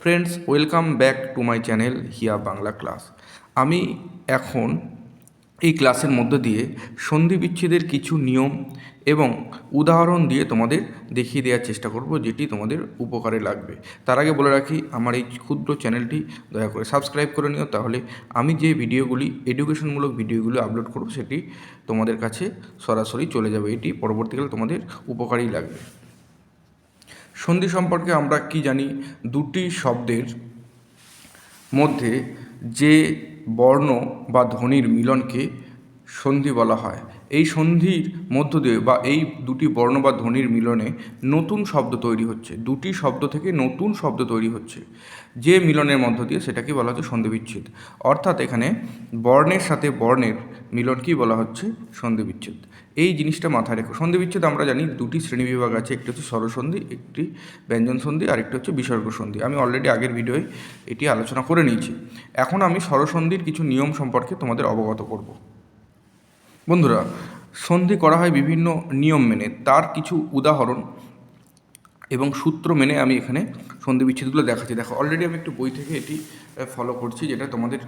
Friends welcome back to my channel Hiya Bangla class আমি এখন এই ক্লাসের মধ্য দিয়ে সন্ধি বিচ্ছেদের কিছু নিয়ম এবং উদাহরণ দিয়ে তোমাদের দেখিয়ে দেওয়ার চেষ্টা করব, যেটি তোমাদের উপকারে লাগবে। তার আগে বলে রাখি, আমার এই ক্ষুদ্র চ্যানেলটি দয়া করে সাবস্ক্রাইব করে নিও, তাহলে আমি যে ভিডিওগুলি এডুকেশনমূলক ভিডিওগুলো আপলোড করব, সেটি তোমাদের কাছে সরাসরি চলে যাবে। এটি পরবর্তীকালে তোমাদের উপকারেই লাগবে। সন্ধি সম্পর্কে আমরা কি জানি? দুটি শব্দের মধ্যে যে বর্ণ বা ধ্বনির মিলনকে সন্ধি বলা হয়। এই সন্ধির মধ্য দিয়ে বা এই দুটি বর্ণ বা ধ্বনির মিলনে নতুন শব্দ তৈরি হচ্ছে। দুটি শব্দ থেকে নতুন শব্দ তৈরি হচ্ছে। যে মিলনের মধ্য দিয়ে সেটাকে বলা হচ্ছে সন্ধি বিচ্ছেদ অর্থাৎ এখানে বর্ণের সাথে বর্ণের মিলনকেই বলা হচ্ছে সন্ধি বিচ্ছেদ এই জিনিসটা মাথায় রেখো। সন্ধি বিচ্ছেদ আমরা জানি দুটি শ্রেণীবিভাগ আছে, একটি হচ্ছে স্বরসন্ধি, একটি ব্যঞ্জন সন্ধি আর একটি হচ্ছে বিসর্গ সন্ধি আমি অলরেডি আগের ভিডিওয় এটি আলোচনা করে নিয়েছি। এখন আমি স্বরসন্ধির কিছু নিয়ম সম্পর্কে তোমাদের অবগত করব। বন্ধুরা, সন্ধি করা হয় বিভিন্ন নিয়ম মেনে। তার কিছু উদাহরণ এবং সূত্র মেনে আমি এখানে সন্ধি বিচ্ছেদগুলো দেখাচ্ছি। দেখো অলরেডি আমি একটু বই থেকে এটি ফলো করছি, যেটা তোমাদের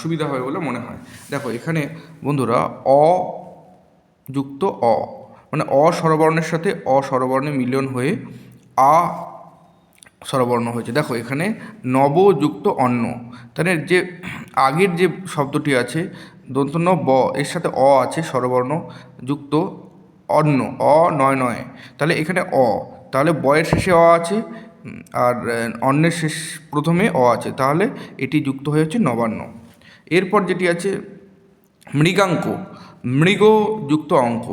সুবিধা হবে বলে মনে হয়। দেখো, এখানে বন্ধুরা, অ যুক্ত অ। মানে অ স্বরবর্ণের সাথে অ স্বরবর্ণে মিলন হয়ে আ স্বরবর্ণ হয়েছে। দেখো, এখানে নবযুক্ত অন্ন। তাহলে যে আগের যে শব্দটি আছে দন্তন্য ব এর সাথে অ আছে, স্বরবর্ণ যুক্ত অন্ন, অ নয় নয়। তাহলে এখানে অ। তাহলে বয়ের শেষে অ আছে, আর অন্নের শেষ প্রথমে অ আছে। তাহলে এটি যুক্ত হয়ে হচ্ছে নবান্ন। এরপর যেটি আছে, মৃগাঙ্ক। মৃগ যুক্ত অঙ্ক।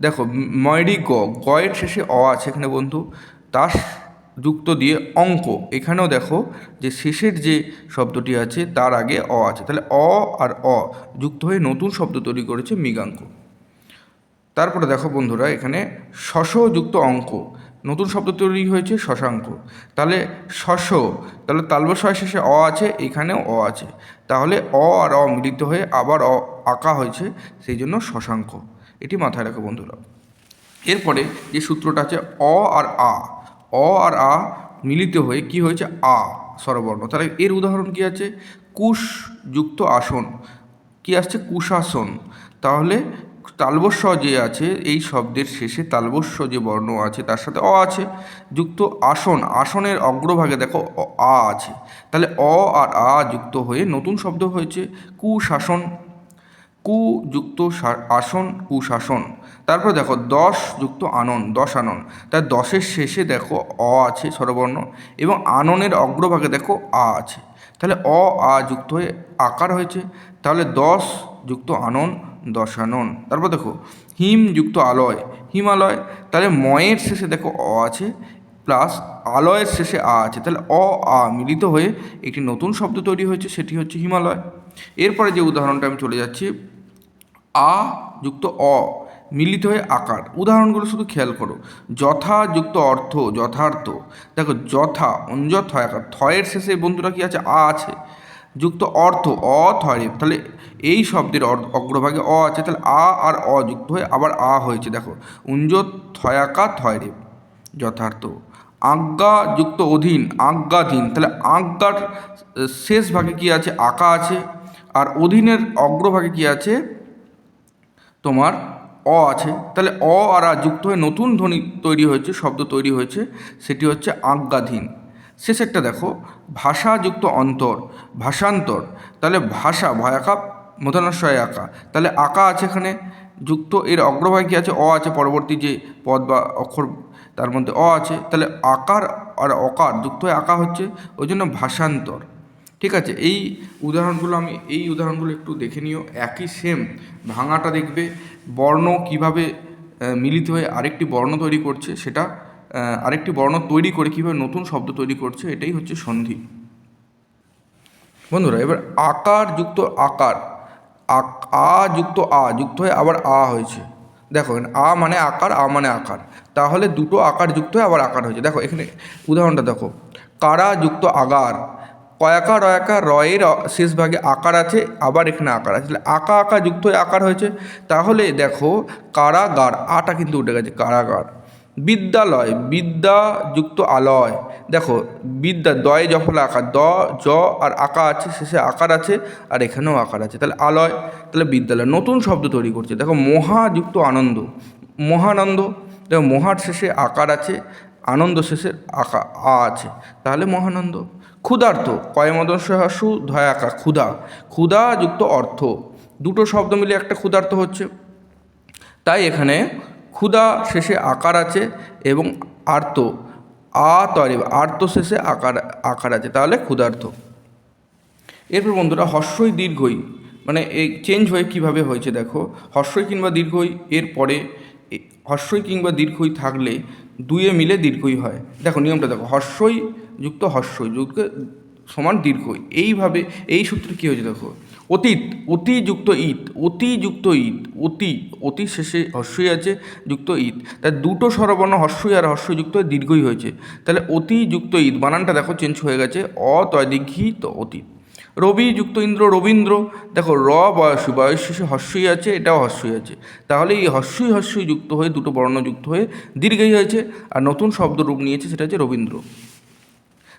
দেখো ময়রি গ, গয়ের শেষে অ আছে এখানে বন্ধু। তাস যুক্ত দিয়ে অঙ্ক। এখানেও দেখো যে শেষের যে শব্দটি আছে, তার আগে অ আছে। তাহলে অ আর অ যুক্ত হয়ে নতুন শব্দ তৈরি করেছে মৃগাঙ্ক। তারপরে দেখো বন্ধুরা, এখানে শশ যুক্ত অঙ্ক। নতুন শব্দ তৈরি হয়েছে শশাঙ্ক। তাহলে শশ, তাহলে তালবস্বয় শেষে অ আছে, এখানেও অ আছে। তাহলে অ আর অ মিলিত হয়ে আবার অ আঁকা হয়েছে, সেই জন্য শশাঙ্ক। এটি মাথায় রাখো বন্ধুরা। এরপরে যে সূত্রটা আছে অ আর আ, অ আর আ মিলিত হয়ে কি হয়েছে? আ, স্বরবর্ণ। তাহলে এর উদাহরণ কি আছে? কুশ যুক্ত আসন। কি আসছে? কুশাসন। তাহলে তালবস্য যে আছে, এই শব্দের শেষে তালবস্য যে বর্ণ আছে, তার সাথে অ আছে, যুক্ত আসন, আসনের অগ্রভাগে দেখো আ আছে। তাহলে অ আর আ যুক্ত হয়ে নতুন শব্দ হয়েছে, কুশাসন। কু যুক্ত আসন, কুশাসন। তারপর দেখো দশ যুক্ত আনন, দশ আনন। তার দশের শেষে দেখো অ আছে স্বরবর্ণ এবং আননের অগ্রভাগে দেখো আ আছে। তাহলে অ, আ যুক্ত হয়ে আকার হয়েছে। তাহলে দশ যুক্ত আনন, দশানন। তারপর দেখো, হিম যুক্ত আলয়। হিমালয়, তাহলে ময়ের শেষে দেখো অ আছে, প্লাস আলয়ের শেষে আ আছে। তাহলে অ, আ মিলিত হয়ে একটি নতুন শব্দ তৈরি হয়েছে, সেটি হচ্ছে হিমালয়। এরপরে যে উদাহরণটা আমি চলে যাচ্ছি, আ যুক্ত অ মিলিত হয়ে আকার। উদাহরণগুলো শুধু খেয়াল করো। যথা যুক্ত অর্থ, যথার্থ। দেখো, যথা অঞ্জত হয় আকার থয়ের শেষে বন্ধুরা কি আছে? আ আছে। যুক্ত অর্থ, অ থয়ে তাহলে এই শব্দের অগ্রভাগে অ আছে, তাহলে আ আর অ যুক্ত হয়ে আবার আ হয়েছে। দেখো, উঞ্জত থয়াকা থয় রে যথার্থ। আজ্ঞা যুক্ত অধীন, আজ্ঞাধীন। তাহলে আজ্ঞার শেষ ভাগে কি আছে? আঁকা আছে। আর অধীনের অগ্রভাগে কি আছে? তোমার অ আছে। তাহলে অ আর আ যুক্ত হয়ে নতুন ধ্বনি তৈরি হয়েছে, শব্দ তৈরি হয়েছে, সেটি হচ্ছে আজ্ঞাধীন। শেষেরটা দেখো, ভাষাযুক্ত অন্তর, ভাষান্তর, তাহলে ভাষা, ভয়াকা মধানস্বয় আঁকা। তাহলে আঁকা আছে এখানে, যুক্ত, এর অগ্রভাগ কী আছে? অ আছে, পরবর্তী যে পদ বা অক্ষর, তার মধ্যে অ আছে। তাহলে আকার আর অকার যুক্ত হয়ে আঁকা হচ্ছে, ওই জন্য ভাষান্তর। ঠিক আছে? এই উদাহরণগুলো আমি, এই উদাহরণগুলো একটু দেখে নিও। একই সেম ভাঙাটা দেখবে, বর্ণ কীভাবে মিলিত হয়ে আরেকটি বর্ণ তৈরি করছে, সেটা আরেকটি বর্ণ তৈরি করে কীভাবে নতুন শব্দ তৈরি করছে, এটাই হচ্ছে সন্ধি। বন্ধুরা, এবার আকার যুক্ত আকার, আক- আ যুক্ত আ, যুক্ত হয়ে আবার আ হয়েছে। দেখো, এখানে আ মানে আকার, আ মানে আকার। তাহলে দুটো আকার যুক্ত হয়ে আবার আকার হয়েছে। দেখো, এখানে উদাহরণটা দেখো। কারা যুক্ত আগার? কয়াকা, রয়াকা, রয়ের শেষ ভাগে আকার আছে, আবার এখানে আকার আছে। আঁকা আঁকা যুক্ত হয়ে আকার হয়েছে। তাহলে দেখো, কারাগার, আটা কিন্তু উঠে গেছে, কারাগার। বিদ্যালয় বিদ্যা যুক্ত আলয়। দেখো, বিদ্যা, দয়ে জফলা আকার দ, জ আর আকা আছে, শেষে আকার আছে আর এখানেও আকার আছে। তাহলে আলয়, তাহলে বিদ্যালয়, নতুন শব্দ তৈরি করছে। দেখো মহা যুক্ত আনন্দ, মহানন্দ, দেখো, মহার শেষে আকার আছে, আনন্দ শেষে আকা, আ আছে। তাহলে মহানন্দ, ক্ষুধার্ত কয়মদন সহাসু, ধয় আকা, ক্ষুধা। ক্ষুধা যুক্ত অর্থ, দুটো শব্দ মিলে একটা ক্ষুধার্ত হচ্ছে। তাই এখানে ক্ষুধা শেষে আকার আছে এবং আর্ত, আ আর্ত শেষে আকার আকার আছে। তাহলে ক্ষুধার্ত। এরপর বন্ধুরা, হর্ষই দীর্ঘই। মানে এই চেঞ্জ হয়ে কীভাবে হয়েছে দেখো? হর্ষই কিংবা দীর্ঘই, এর পরে হর্ষই কিংবা দীর্ঘই থাকলে দুয়ে মিলে দীর্ঘই হয়। দেখো, নিয়মটা দেখো। হর্ষই যুক্ত হর্ষই, যুক্ত সমান দীর্ঘই। এইভাবে, এই সূত্রে কী হয়েছে দেখো? অতীত অতি যুক্ত ঈদ অতি যুক্ত ঈদ অতি অতি শেষে হর্ষই আছে যুক্ত ঈদ তাই দুটো স্বরবর্ণ হর্ষই আর হর্ষই যুক্ত হয়ে দীর্ঘই হয়েছে। তাহলে অতি যুক্ত ঈদ বানানটা দেখো চেঞ্জ হয়ে গেছে। অ তয় দীর্ঘি তো অতীত। রবি যুক্ত ইন্দ্র, রবীন্দ্র। দেখো র বয়সী, বয়স শেষে হর্ষই আছে, এটাও হর্ষই আছে। তাহলে এই হর্ষই হর্ষই যুক্ত হয়ে দুটো বর্ণ যুক্ত হয়ে দীর্ঘই হয়েছে। আর নতুন শব্দ রূপ নিয়েছে সেটা হচ্ছে রবীন্দ্র।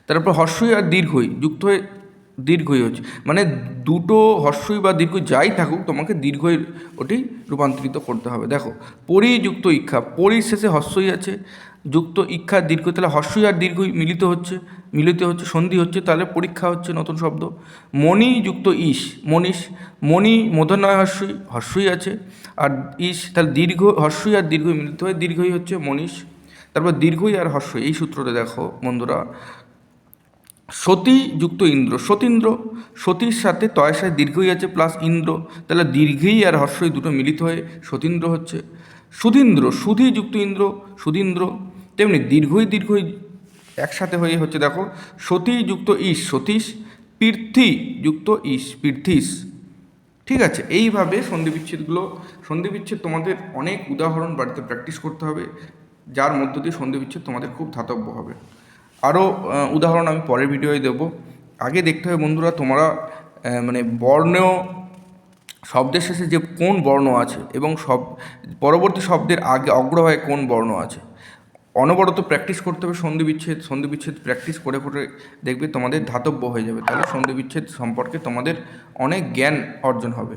তারপর হর্ষই আর দীর্ঘই যুক্ত হয়ে দীর্ঘই হচ্ছে। মানে দুটো হর্ষই বা দীর্ঘ যাই থাকুক, তোমাকে দীর্ঘই ওটি রূপান্তরিত করতে হবে। দেখো, পরিযুক্ত ইক্ষা পরির শেষে হর্ষই আছে, যুক্ত ইক্ষা দীর্ঘ, তাহলে হর্ষই আর দীর্ঘই মিলিত হচ্ছে মিলিত হচ্ছে, সন্ধি হচ্ছে, তাহলে পরীক্ষা হচ্ছে নতুন শব্দ। মণি যুক্ত ইস, মনীষ, মণি মধ্যাহ্নয় হর্ষই হর্ষই আছে, আর ইস, তাহলে দীর্ঘ হর্ষই আর দীর্ঘই মিলিত হয়ে দীর্ঘই হচ্ছে মনীষ। তারপর দীর্ঘই আর হর্ষই এই সূত্রটা দেখো বন্ধুরা। সতী যুক্ত ইন্দ্র, সতীন্দ্র, সতীর সাথে তয়সায় দীর্ঘই আছে প্লাস ইন্দ্র, তাহলে দীর্ঘই আর হর্ষই দুটো মিলিত হয়ে সতীন্দ্র হচ্ছে। সুধীন্দ্র সুধী যুক্ত ইন্দ্র, সুধীন্দ্র, তেমনি দীর্ঘই দীর্ঘই একসাথে হয়ে হচ্ছে দেখো সতী যুক্ত ইস, সতীশ পীর্থি যুক্ত ইস, পীর্থিস। ঠিক আছে, এইভাবে সন্ধি বিচ্ছেদগুলো, সন্ধি বিচ্ছেদ তোমাদের অনেক উদাহরণ বাড়িতে প্র্যাকটিস করতে হবে, যার মধ্য দিয়ে সন্ধি বিচ্ছেদ তোমাদের খুব ধাতব্য হবে। আরও উদাহরণ আমি পরের ভিডিওয়ে দেব। আগে দেখতে হবে বন্ধুরা, তোমরা মানে বর্ণ শব্দের শেষে যে কোন বর্ণ আছে এবং সব, পরবর্তী শব্দের আগে অগ্রহায় কোন বর্ণ আছে। অনবরত প্র্যাকটিস করতে হবে, সন্ধি বিচ্ছেদ সন্ধি বিচ্ছেদ প্র্যাকটিস করে করে দেখবে তোমাদের ধাতব্য হয়ে যাবে। তাহলে সন্ধি বিচ্ছেদ সম্পর্কে তোমাদের অনেক জ্ঞান অর্জন হবে।